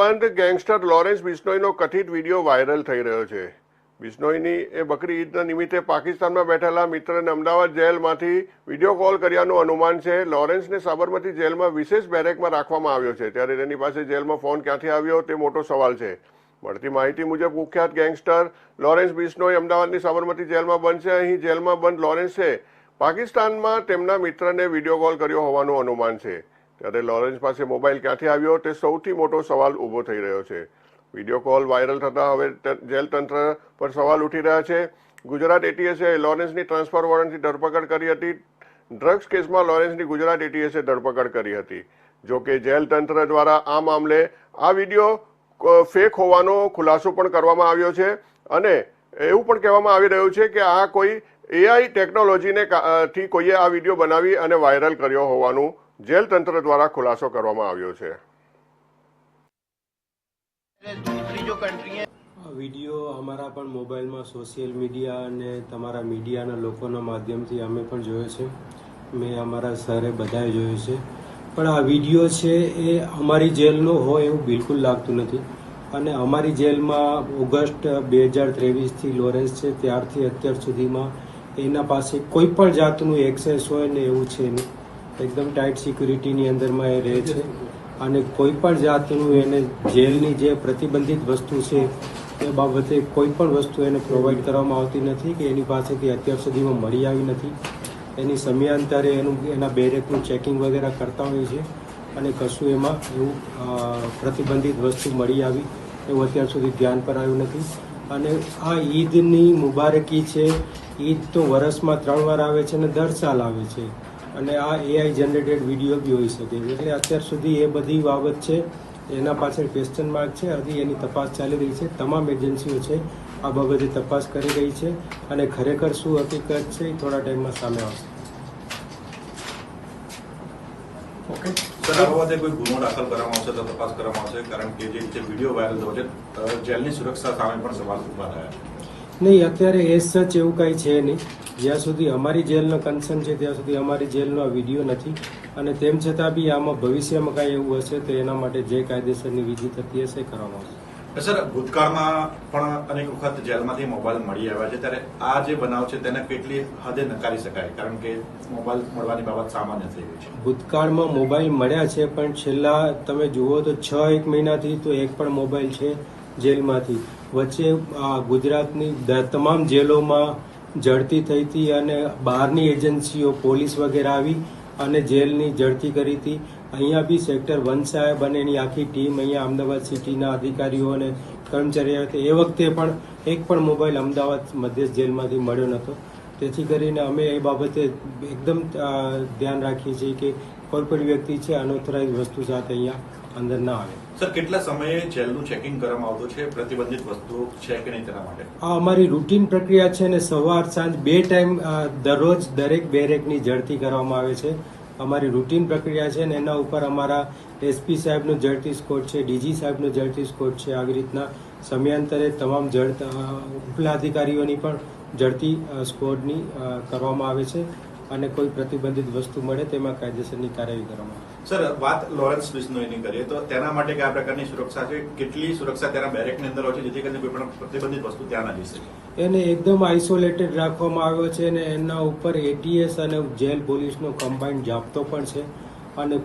બંધ gangster Lawrence બિશ્નોઈનો કથિત video viral થઈ રહ્યો છે. બિશ્નોઈની એ બકરી ઈદના નિમિત્તે પાકિસ્તાનમાં બેઠેલા મિત્રને અમદાવાદ જેલમાંથી વીડિયો કોલ કર્યાનું અનુમાન છે. લોરેન્સને સાબરમતી જેલમાં વિશેષ બેરેકમાં રાખવામાં આવ્યો છે. ત્યારે તેની પાસે જેલમાં ફોન ક્યાંથી આવ્યો તે મોટો સવાલ છે. મળતી માહિતી મુજબ કુખ્યાત ગેંગસ્ટર લોરેન્સ બિશ્નોઈ અમદાવાદની સાબરમતી જેલમાં બંધ છે. અહીં જેલમાં બંધ લોરેન્સે પાકિસ્તાનમાં તેમના મિત્રને વીડિયો કોલ કર્યો હોવાનું અનુમાન છે. ત્યારે લોરેન્સ પાસે મોબાઈલ ક્યાંથી આવ્યો તે સૌથી મોટો સવાલ ઊભો થઈ રહ્યો છે. વીડિયો કોલ વાયરલ થતા હવે જેલ તંત્ર પર સવાલ ઉઠી રહ્યા છે. ગુજરાત એટીએસે લોરેન્સની ટ્રાન્સફર વોરંટથી ધરપકડ કરી હતી. ડ્રગ્સ કેસમાં લોરેન્સની ગુજરાત એટીએસે ધરપકડ કરી હતી. જો કે જેલ તંત્ર દ્વારા આ મામલે આ વીડિયો ફેક હોવાનો ખુલાસો પણ કરવામાં આવ્યો છે. અને એવું પણ કહેવામાં આવી રહ્યું છે કે આ કોઈ એઆઈ ટેકનોલોજીને થી કોઈએ આ વીડિયો બનાવી અને વાયરલ કર્યો હોવાનું જેલ તંત્ર દ્વારા ખુલાસો કરવામાં આવ્યો છે. વીડિયો અમારા પણ મોબાઈલમાં સોશિયલ મીડિયા અને તમારા મીડિયાના લોકોના માધ્યમથી અમે પણ જોયો છે. મેં અમારા સરે બધાએ જોયો છે. પણ આ વીડિયો છે એ અમારી જેલનો હોય એવું બિલકુલ લાગતું નથી. અને અમારી જેલમાં ઓગસ્ટ બે હજાર ત્રેવીસથી લોરેન્સ છે ત્યારથી અત્યાર સુધીમાં એના પાસે કોઈ પણ જાતનું એક્સેસ હોય ને એવું છે નહીં. એકદમ ટાઈટ સિક્યુરિટીની અંદરમાં એ રહે છે. અને કોઈ પણ જાતનું એને જેલની જે પ્રતિબંધિત વસ્તુ છે, એ બાબતે કોઈ પણ વસ્તુ એને પ્રોવાઈડ કરવામાં આવતી નથી કે એની પાસેથી અત્યાર સુધીમાં મળી આવી નથી. એની સમયાંતરે એનું, એના બેરેકનું ચેકિંગ વગેરે કરતા હોય છે અને કશું એમાં એવું પ્રતિબંધિત વસ્તુ મળી આવી એવું અત્યાર સુધી ધ્યાન પર આવ્યું નથી. અને આ ઈદની મુબારકી છે. ઈદ તો વર્ષમાં ત્રણ વાર આવે છે અને દર સાલ આવે છે. અને આ એઆઈ જનરેટેડ વીડિયો બી હોઈ શકે. એટલે અત્યાર સુધી એ બધી બાબત છે એના પાછળ ક્વેશ્ચન માર્ક છે હજી એની તપાસ ચાલી રહી છે. તમામ એજન્સીઓ છે આ બાબતે તપાસ કરી રહી છે અને ખરેખર શું હકીકત છે એ થોડા ટાઈમમાં સામે આવશે. સર આ બાબતે કોઈ ગુનો દાખલ કરવામાં આવશે તો તપાસ કરવામાં આવશે કારણ કે જે રીતે વીડિયો વાયરલ થયો છે જેલની સુરક્ષા સામે પણ સવાલ ઊભા થયા નહીં અત્યારે એ સચ એવું કાંઈ છે નહીં. જ્યાં સુધી અમારી જેલનો કન્સર્ન છે ત્યાં સુધી અમારી જેલનો આ વીડિયો નથી. અને તેમ છતાં બી આમાં ભવિષ્યમાં કાંઈ એવું હશે તો એના માટે જે કાયદેસરની વિધિ થતી હશે કરવામાં આવશે. સર ભૂતકાળમાં પણ અનેક વખત જેલમાંથી મોબાઈલ મળી આવ્યા છે. ત્યારે આ જે બનાવ છે તેને કેટલી હદે નકારી શકાય? કારણ કે મોબાઈલ મળવાની બાબત સામાન્ય થઈ ગઈ છે. ભૂતકાળમાં મોબાઈલ મળ્યા છે પણ છેલ્લા તમે જુઓ તો છ એક મહિનાથી તો એક પણ મોબાઈલ છે જેલમાંથી. વચ્ચે ગુજરાતની તમામ જેલોમાં ઝડતી થઈ હતી અને બહારની એજન્સીઓ પોલીસ વગેરે આવી અને જેલની ઝડતી કરી હતી. અહીંયા બી સેક્ટર વન સાહેબ અને એની આખી ટીમ અહીંયા અમદાવાદ સિટીના અધિકારીઓ અને કર્મચારીઓ એ વખતે પણ એક પણ મોબાઈલ અમદાવાદ મધ્ય જેલમાંથી મળ્યો નહોતો. તેથી કરીને અમે એ બાબતે એકદમ ધ્યાન રાખીએ છીએ કે કોઈ પણ વ્યક્તિ છે અનોથરાઇઝ વસ્તુ સાથે અહીંયા અંદર ના આવે. સર કેટલા સમયે જેલનું ચેકિંગ કરવામાં આવતું છે? પ્રતિબંધિત વસ્તુઓ છે કે નહીં તેના માટે? આ અમારી રૂટીન પ્રક્રિયા છે ને સવાર સાંજ બે ટાઈમ દરરોજ દરેક બેરેકની ઝડતી કરવામાં આવે છે. અમારી રૂટીન પ્રક્રિયા છે ને એના ઉપર અમારા એસપી સાહેબનો ઝડતી સ્કોડ છે ડીજી સાહેબનો ઝડતી સ્કોડ છે. આવી રીતના સમયાંતરે તમામ જડ ઉપલા અધિકારીઓની પણ ઝડતી અ, સ્કોડની કરવામાં આવે છે અને કોઈ પ્રતિબંધિત વસ્તુ મળે તેમાં કાયદેસરની કાર્યવાહી કરવામાં આવે સર વાત લોરેન્સ બિશ્નોઈની કરીએ તો તેના માટે કયા પ્રકારની સુરક્ષા છે કેટલી સુરક્ષા તેના બેરેકની અંદર હોય છે જેથી કરીને કોઈ પણ પ્રતિબંધિત વસ્તુ ત્યાં ના જઈ શકે? એને એકદમ આઇસોલેટેડ રાખવામાં આવ્યો છે અને એના ઉપર એટીએસ અને જેલ પોલીસનો કમ્બાઇન્ડ જાપતો પણ છે અને